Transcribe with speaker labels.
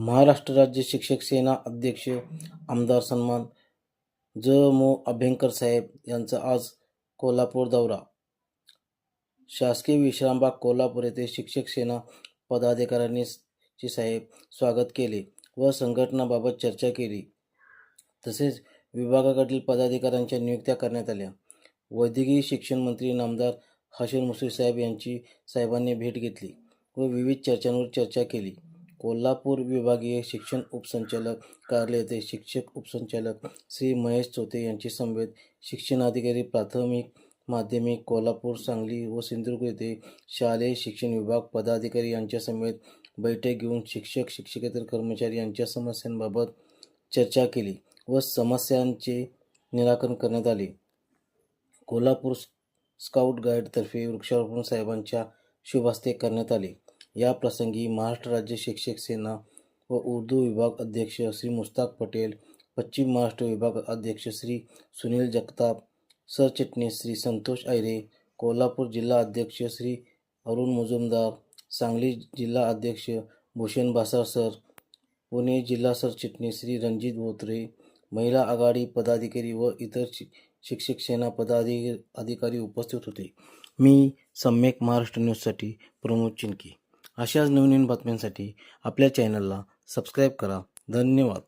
Speaker 1: महाराष्ट्र राज्य शिक्षक सेना अध्यक्ष आमदार सन्मान ज. मो. अभ्यंकर साहेब यांचा आज कोल्हापूर दौरा. शासकीय विश्रामबाग कोल्हापूर येथे शिक्षक सेना पदाधिकाऱ्यांनी साहेब स्वागत केले व संघटनाबाबत चर्चा केली. तसेच विभागाकडील पदाधिकाऱ्यांच्या नियुक्त्या करण्यात आल्या. वैद्यकीय शिक्षण मंत्री नामदार हसन मुश्रीफ साहेब यांची साहेबांनी भेट घेतली व विविध चर्चांवर चर्चा केली. कोल्हापूर विभागीय शिक्षण उपसंचालक कार्यालय येथे शिक्षक उपसंचालक श्री महेश चोते यांची समवेत शिक्षणाधिकारी प्राथमिक माध्यमिक कोल्हापूर सांगली व सिंधुदुर्ग येथे शालेय शिक्षण विभाग पदाधिकारी यांच्या समेत बैठक घेऊन शिक्षक शिक्षकेतर कर्मचारी यांच्या समस्यांबाबत चर्चा केली व समस्यांचे निराकरण करण्यात आले. कोल्हापूर स्काउट गाईडतर्फे वृक्षारोपण साहेबांच्या शुभ हस्ते करण्यात आले. या प्रसंगी महाराष्ट्र राज्य शिक्षक सेना व उर्दू विभाग अध्यक्ष श्री मुस्ताक पटेल पश्चिम महाराष्ट्र विभाग अध्यक्ष श्री सुनील जगताप सरचिटणीस श्री संतोष ऐरे कोल्हापूर जिल्हा अध्यक्ष श्री अरुण मुजुमदार सांगली जिल्हा अध्यक्ष भूषण भासार सर पुणे जिल्हा सरचिटणीस श्री रणजित बोत्रे महिला आघाडी पदाधिकारी व इतर शि शिक्षक सेना पदाधिकारी अधिकारी उपस्थित होते. मी सम्यक महाराष्ट्र न्यूजसाठी प्रमोद चिनकी. अशाच नवनवीन बातम्यांसाठी आपल्या चॅनलला सबस्क्राईब करा. धन्यवाद.